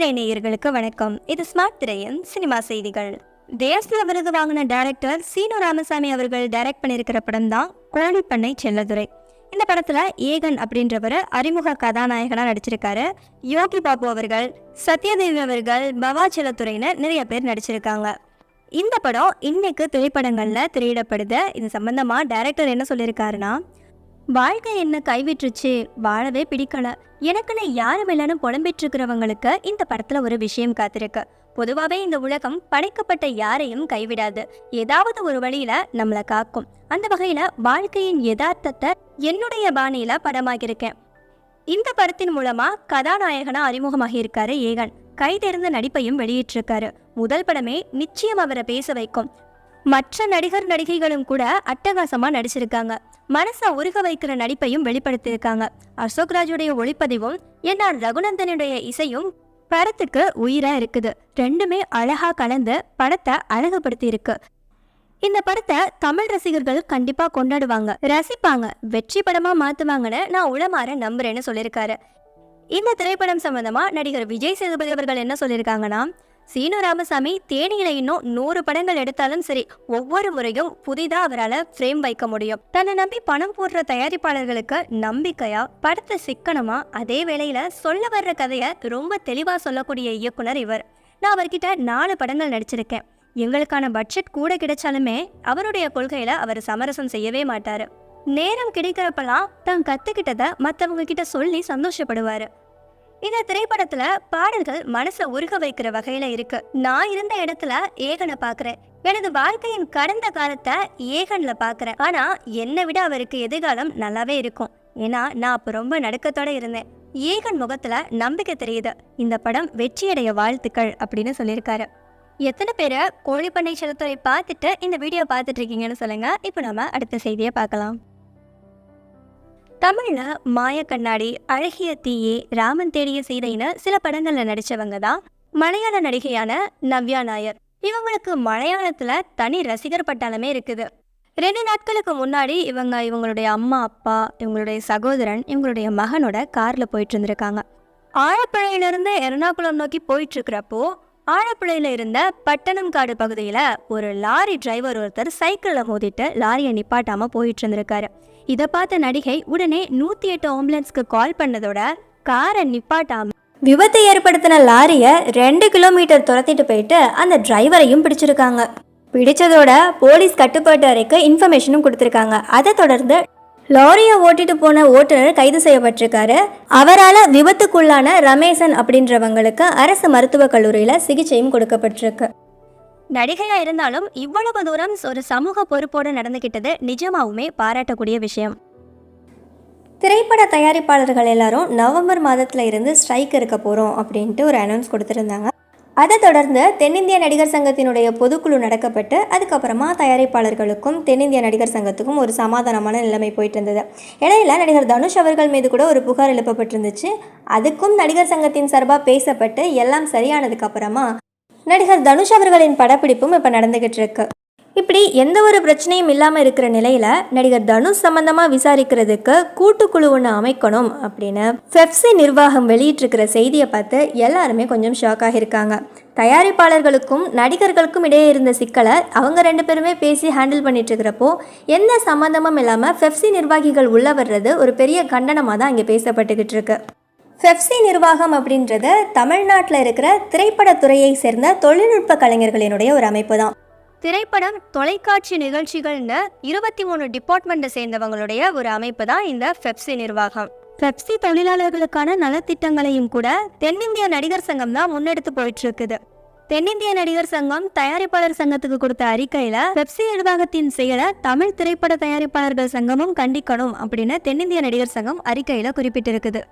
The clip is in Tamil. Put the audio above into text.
திரை நேயர்களுக்கு வணக்கம். இது ஸ்மார்ட் திரையின் சினிமா செய்திகள். தேசிய விருது வாங்கின டைரக்டர் சீனு ராமசாமி அவர்கள் டைரக்ட் பண்ணியிருக்கிற படம் தான் கோழிப்பண்ணை செல்லதுரை. இந்த படத்துல ஏகன் அப்படின்றவர் அறிமுக கதாநாயகனா நடிச்சிருக்காரு. யோகி பாபு அவர்கள் சத்யதேவி அவர்கள் பவா செல்லத்துறைன்னு நிறைய பேர் நடிச்சிருக்காங்க. இந்த படம் இன்னைக்கு திரைப்படங்கள்ல திரையிடப்படுது. இது சம்பந்தமா டைரக்டர் என்ன சொல்லியிருக்காருன்னா வாழ்க்கை என்ன கைவிட்டுருச்சு? வாழவே பிடிக்கல. எனக்குன்னு யாரும் இல்லைன்னு புலம்பிட்டு இருக்கிறவங்களுக்கு இந்த படத்துல ஒரு விஷயம் காத்திருக்கு. பொதுவாகவே இந்த உலகம் படைக்கப்பட்ட யாரையும் கைவிடாது. ஏதாவது ஒரு வழியில நம்மளை காக்கும். அந்த வகையில வாழ்க்கையின் யதார்த்தத்தை என்னுடைய பாணியில படமாகியிருக்கேன் இந்த படத்தின் மூலமா கதாநாயகனா அறிமுகமாகி இருக்காரு ஏகன் கைதெறிந்த நடிப்பையும் வெளியிட்டிருக்காரு. முதல் படமே நிச்சயம் அவரை பேச வைக்கும். மற்ற நடிகர் நடிகைகளும் கூட அட்டகாசமாக நடிச்சிருக்காங்க. மனசை உருக வைக்கிற நடிப்பையும் வெளிப்படுத்தியிருக்காங்க. அசோக் ராஜுடைய ஒளிப்பதிவும் என்ஆர் ரகுநந்தனுடைய இசையும் படத்துக்கு உயிராக இருக்குது. ரெண்டுமே அழகாக கலந்து படத்தை அழகுபடுத்தி இருக்கு இந்த படத்தை தமிழ் ரசிகர்கள் கண்டிப்பாக கொண்டாடுவாங்க. ரசிப்பாங்க. வெற்றி படமாக மாற்றுவாங்கன்னு நான் உளமாற நம்புறேன்னு சொல்லியிருக்காரு. இந்த திரைப்படம் சம்மந்தமாக நடிகர் விஜய் சேதுபதி அவர்கள் என்ன சொல்லியிருக்காங்கன்னா சீனு ராமசாமி தேனியில இன்னும் நூறு படங்கள் எடுத்தாலும் சரி ஒவ்வொரு முறையும் புதிதா அவரால் ஃப்ரேம் வைக்க முடியும். தன்னை நம்பி பணம் போடுற தயாரிப்பாளர்களுக்கு நம்பிக்கையா படத்தை சிக்கனமா அதே வேளையில சொல்ல வர்ற கதையை ரொம்ப தெளிவா சொல்லக்கூடிய இயக்குனர் இவர். நான் அவர்கிட்ட நாலு படங்கள் நடிச்சிருக்கேன். எங்களுக்கான பட்ஜெட் கூட கிடைச்சாலுமே அவருடைய கொள்கையில அவர் சமரசம் செய்யவே மாட்டாரு. நேரம் கிடைக்கிறப்பெல்லாம் தான் கற்றுக்கிட்டதை மற்றவங்க கிட்ட சொல்லி சந்தோஷப்படுவாரு. இந்த திரைப்படத்துல பாடல்கள் மனசை உருக வைக்கிற வகையில இருக்கு. நான் இருந்த இடத்துல ஏகனை பாக்குறேன். எனது வாழ்க்கையின் கடந்த காலத்தை ஏகன்ல பாக்குறேன். ஆனா என்னை விட அவருக்கு எதிர்காலம் நல்லாவே இருக்கும். ஏன்னா நான் அப்ப ரொம்ப நடுக்கத்தோட இருந்தேன். ஏகன் முகத்துல நம்பிக்கை தெரியுது. இந்த படம் வெற்றியடைய வாழ்த்துக்கள் அப்படின்னு சொல்லியிருக்காரு. எத்தனை பேரை கோழிப்பண்ணை செலுத்துறை பார்த்துட்டு இந்த வீடியோ பார்த்துட்டு இருக்கீங்கன்னு சொல்லுங்க. இப்போ நம்ம அடுத்த செய்தியை பார்க்கலாம். தமிழில் மாய கண்ணாடி அழகிய தீயே ராமன் தேடிய சீதைன்னு சில படங்களில் நடித்தவங்க தான் மலையாள நடிகையான நவ்யா நாயர். இவங்களுக்கு மலையாளத்தில் தனி ரசிகர் பட்டாளமே இருக்குது. ரெண்டு நாட்களுக்கு முன்னாடி இவங்க இவங்களுடைய அம்மா அப்பா இவங்களுடைய சகோதரன் இவங்களுடைய மகனோட காரில் போயிட்டு இருந்திருக்காங்க. ஆழப்புழையிலிருந்து எர்ணாகுளம் நோக்கி போயிட்டு இருக்கிறப்போ ஆழப்புழையில இருந்த பட்டணம்காடு பகுதியில் ஒரு லாரி டிரைவர் ஒருத்தர் சைக்கிளில் மோதிட்டு லாரியை நிப்பாட்டாமல் போயிட்டு இருந்திருக்காரு. இதை பார்த்த நடிகை உடனே நூத்தி எட்டு ஆம்புலன்ஸ்க்கு கால் பண்ணதோட காரை நிப்பாட்டாம விபத்தை ஏற்படுத்தின லாரியை ரெண்டு கிலோமீட்டர் துரத்திட்டு போயிட்டு அந்த டிரைவரையும் பிடிச்சிருக்காங்க. பிடிச்சதோட போலீஸ் கட்டுப்பாட்டு அறைக்கு இன்ஃபர்மேஷனும் கொடுத்துருக்காங்க. அதை தொடர்ந்து லாரியை ஓட்டிட்டு போன ஓட்டுநர் கைது செய்யப்பட்டிருக்காரு. அவரால் விபத்துக்குள்ளான ரமேசன் அப்படின்றவங்களுக்கு அரசு மருத்துவக் கல்லூரியில் சிகிச்சையும் கொடுக்கப்பட்டிருக்கு. நடிகையா இருந்தாலும் இவ்வளவு தூரம் ஒரு சமூக பொறுப்போடு நடந்துகிட்டது நிஜமாவுமே பாராட்டக்கூடிய விஷயம். திரைப்பட தயாரிப்பாளர்கள் எல்லாரும் நவம்பர் மாதத்தில் இருந்து ஸ்ட்ரைக் இருக்க போகிறோம் அப்படின்ட்டு ஒரு அனௌன்ஸ் கொடுத்துருந்தாங்க. அதை தொடர்ந்து தென்னிந்திய நடிகர் சங்கத்தினுடைய பொதுக்குழு நடக்கப்பட்டு அதுக்கப்புறமா தயாரிப்பாளர்களுக்கும் தென்னிந்திய நடிகர் சங்கத்துக்கும் ஒரு சமாதானமான நிலைமை போயிட்டு இருந்தது. இடையில நடிகர் தனுஷ் அவர்கள் மீது கூட ஒரு புகார் எழுப்பப்பட்டிருந்துச்சு. அதுக்கும் நடிகர் சங்கத்தின் சார்பாக பேசப்பட்டு எல்லாம் சரியானதுக்கு அப்புறமா நடிகர் தனுஷ் அவர்களின் படப்பிடிப்பும் இப்போ நடந்துக்கிட்டு இருக்கு இப்படி எந்த ஒரு பிரச்சனையும் இல்லாமல் இருக்கிற நிலையில் நடிகர் தனுஷ் சம்பந்தமாக விசாரிக்கிறதுக்கு கூட்டுக்குழு ஒன்று அமைக்கணும் அப்படின்னு ஃபெப்சி நிர்வாகம் வெளியிட்டிருக்கிற செய்தியை பார்த்து எல்லாருமே கொஞ்சம் ஷாக் ஆகியிருக்காங்க. தயாரிப்பாளர்களுக்கும் நடிகர்களுக்கும் இடையே இருந்த சிக்கலை அவங்க ரெண்டு பேருமே பேசி ஹேண்டில் பண்ணிட்டு இருக்கிறப்போ எந்த சம்மந்தமும் இல்லாமல் ஃபெப்சி நிர்வாகிகள் உள்ள வர்றது ஒரு பெரிய கண்டனமாக தான் இங்கே பேசப்பட்டுக்கிட்டு இருக்கு ஃபெப்சி நிர்வாகம் அப்படின்றது தமிழ்நாட்டில் இருக்கிற திரைப்படத்துறையை சேர்ந்த தொழில்நுட்ப கலைஞர்களினுடைய ஒரு அமைப்பு தான் திரைப்படம் தொலைக்காட்சி நிகழ்ச்சிகள்னு இருபத்தி மூணு டிபார்ட்மெண்ட்டை சேர்ந்தவங்களுடைய ஒரு அமைப்பு தான் இந்த ஃபெப்சி நிர்வாகம். பெப்சி தொழிலாளர்களுக்கான நலத்திட்டங்களையும் கூட தென்னிந்திய நடிகர் சங்கம் தான் முன்னெடுத்து போயிட்டு இருக்குது தென்னிந்திய நடிகர் சங்கம் தயாரிப்பாளர் சங்கத்துக்கு கொடுத்த அறிக்கையில பெப்சி நிர்வாகத்தின் செயலை தமிழ் திரைப்பட தயாரிப்பாளர்கள் சங்கமும் கண்டிக்கணும் அப்படின்னு தென்னிந்திய நடிகர் சங்கம் அறிக்கையில குறிப்பிட்டிருக்குது.